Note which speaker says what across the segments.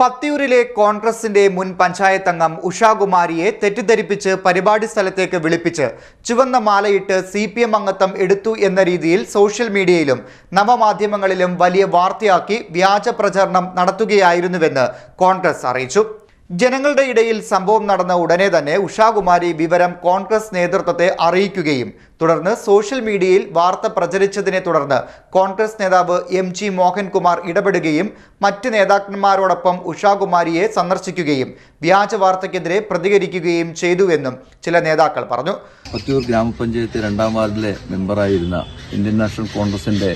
Speaker 1: പത്തിയൂരിലെ കോൺഗ്രസിന്റെ മുൻ പഞ്ചായത്ത് അംഗം ഉഷാകുമാരിയെ തെറ്റിദ്ധരിപ്പിച്ച് പരിപാടി സ്ഥലത്തേക്ക് വിളിപ്പിച്ച് ചുവന്ന മാലയിട്ട് സി പി എം അംഗത്വം എടുത്തു എന്ന രീതിയിൽ സോഷ്യൽ മീഡിയയിലും നവമാധ്യമങ്ങളിലും വലിയ വാർത്തയാക്കി വ്യാജ പ്രചരണം നടത്തുകയായിരുന്നുവെന്ന് കോൺഗ്രസ് അറിയിച്ചു. ജനങ്ങളുടെ ഇടയിൽ സംഭവം നടന്ന ഉടനെ തന്നെ ഉഷാകുമാരി വിവരം കോൺഗ്രസ് നേതൃത്വത്തെ അറിയിക്കുകയും തുടർന്ന് സോഷ്യൽ മീഡിയയിൽ വാർത്ത പ്രചരിച്ചതിനെ തുടർന്ന് കോൺഗ്രസ് നേതാവ് എം ജി മോഹൻകുമാർ ഇടപെടുകയും മറ്റ് നേതാക്കന്മാരോടൊപ്പം ഉഷാകുമാരിയെ സന്ദർശിക്കുകയും വ്യാജ വാർത്തയ്ക്കെതിരെ പ്രതികരിക്കുകയും ചെയ്തുവെന്നും ചില നേതാക്കൾ പറഞ്ഞു.
Speaker 2: പത്തൂർ ഗ്രാമപഞ്ചായത്ത് രണ്ടാം വാർഡിലെ മെമ്പറായിരുന്ന ഇന്ത്യൻ നാഷണൽ കോൺഗ്രസിന്റെ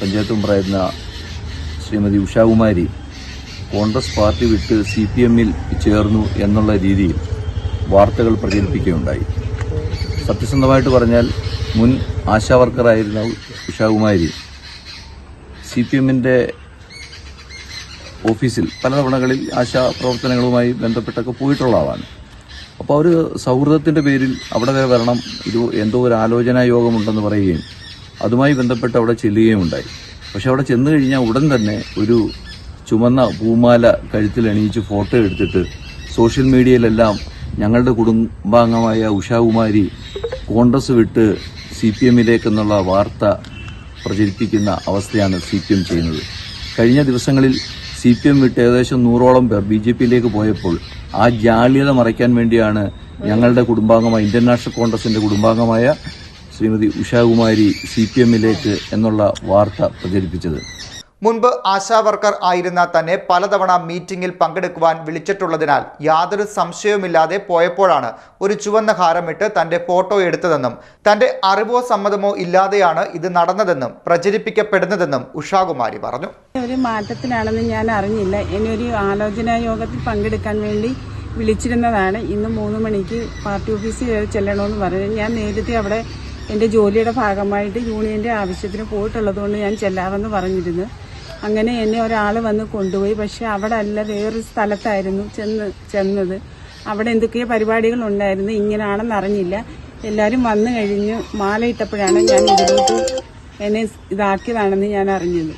Speaker 2: പഞ്ചായത്ത് മെമ്പറായിരുന്ന ശ്രീമതി ഉഷാകുമാരി കോൺഗ്രസ് പാർട്ടി വിട്ട് സി പി എമ്മിൽ ചേർന്നു എന്നുള്ള രീതിയിൽ വാർത്തകൾ പ്രചരിപ്പിക്കുകയുണ്ടായി. സത്യസന്ധമായിട്ട് പറഞ്ഞാൽ മുൻ ആശാവർക്കറായിരുന്ന ഉഷാകുമാരി സി പി എമ്മിന്റെ ഓഫീസിൽ പല തവണകളിൽ ആശാ പ്രവർത്തനങ്ങളുമായി ബന്ധപ്പെട്ടൊക്കെ പോയിട്ടുള്ള ആളാണ് അപ്പോൾ അവർ സൗഹൃദത്തിന്റെ പേരിൽ അവിടെ വരെ വരണം ഇത് എന്തോ ഒരു ആലോചനാ യോഗമുണ്ടെന്ന് പറയുകയും അതുമായി ബന്ധപ്പെട്ട് അവിടെ ചെല്ലുകയും ഉണ്ടായി പക്ഷെ അവിടെ ചെന്ന് കഴിഞ്ഞാൽ ഉടൻ തന്നെ ഒരു ചുമന്ന പൂമാല കഴുത്തിൽ അണിയിച്ച് ഫോട്ടോ എടുത്തിട്ട് സോഷ്യൽ മീഡിയയിലെല്ലാം ഞങ്ങളുടെ കുടുംബാംഗമായ ഉഷാകുമാരി കോൺഗ്രസ് വിട്ട് സി പി എമ്മിലേക്കെന്നുള്ള വാർത്ത പ്രചരിപ്പിക്കുന്ന അവസ്ഥയാണ് സി പി എം ചെയ്യുന്നത്. കഴിഞ്ഞ ദിവസങ്ങളിൽ സി പി എം വിട്ട് ഏകദേശം നൂറോളം പേർ ബി ജെ പിയിലേക്ക് പോയപ്പോൾ ആ ജാള്യത മറയ്ക്കാൻ വേണ്ടിയാണ് ഞങ്ങളുടെ കുടുംബാംഗമായ ഇന്ത്യൻ നാഷണൽ കോൺഗ്രസിന്റെ കുടുംബാംഗമായ ശ്രീമതി ഉഷാകുമാരി സി പി എമ്മിലേക്ക് എന്നുള്ള വാർത്ത പ്രചരിപ്പിച്ചത്.
Speaker 1: മുൻപ് ആശാവർക്കർ ആയിരുന്ന തന്നെ പലതവണ മീറ്റിംഗിൽ പങ്കെടുക്കുവാൻ വിളിച്ചിട്ടുള്ളതിനാൽ യാതൊരു സംശയവുമില്ലാതെ പോയപ്പോഴാണ് ഒരു ചുവന്ന ഹാരമിട്ട് തന്റെ ഫോട്ടോ എടുത്തതെന്നും തന്റെ അറിവോ സമ്മതമോ ഇല്ലാതെയാണ് ഇത് നടന്നതെന്നും പ്രചരിപ്പിക്കപ്പെടുന്നതെന്നും ഉഷാകുമാരി പറഞ്ഞു.
Speaker 3: ഒരു മാറ്റത്തിലാണെന്ന് ഞാൻ അറിഞ്ഞില്ല. ഒരു ആലോചനാ യോഗത്തിൽ പങ്കെടുക്കാൻ വേണ്ടി വിളിച്ചിരുന്നതാണ്. ഇന്ന് മൂന്ന് മണിക്ക് പാർട്ടി ഓഫീസിൽ ചെല്ലണമെന്ന് പറഞ്ഞു. ഞാൻ നേരത്തെ അവിടെ എന്റെ ജോലിയുടെ ഭാഗമായിട്ട് യൂണിയന്റെ ആവശ്യത്തിന് പോയിട്ടുള്ളതുകൊണ്ട് ഞാൻ ചെല്ലാമെന്ന് പറഞ്ഞിരുന്നു. അങ്ങനെ എന്നെ ഒരാൾ വന്ന് കൊണ്ടുപോയി. പക്ഷെ അവിടെ അല്ല വേറൊരു സ്ഥലത്തായിരുന്നു ചെന്ന് ചെന്നത്. അവിടെ എന്തൊക്കെയോ പരിപാടികൾ ഉണ്ടായിരുന്നു ഇങ്ങനെയാണെന്ന് അറിഞ്ഞില്ല. എല്ലാവരും വന്നു കഴിഞ്ഞ് മാല ഇട്ടപ്പോഴാണ് ഞാൻ ഇതിലോട്ട് എന്നെ ഇതാക്കിയതാണെന്ന് ഞാൻ അറിഞ്ഞത്.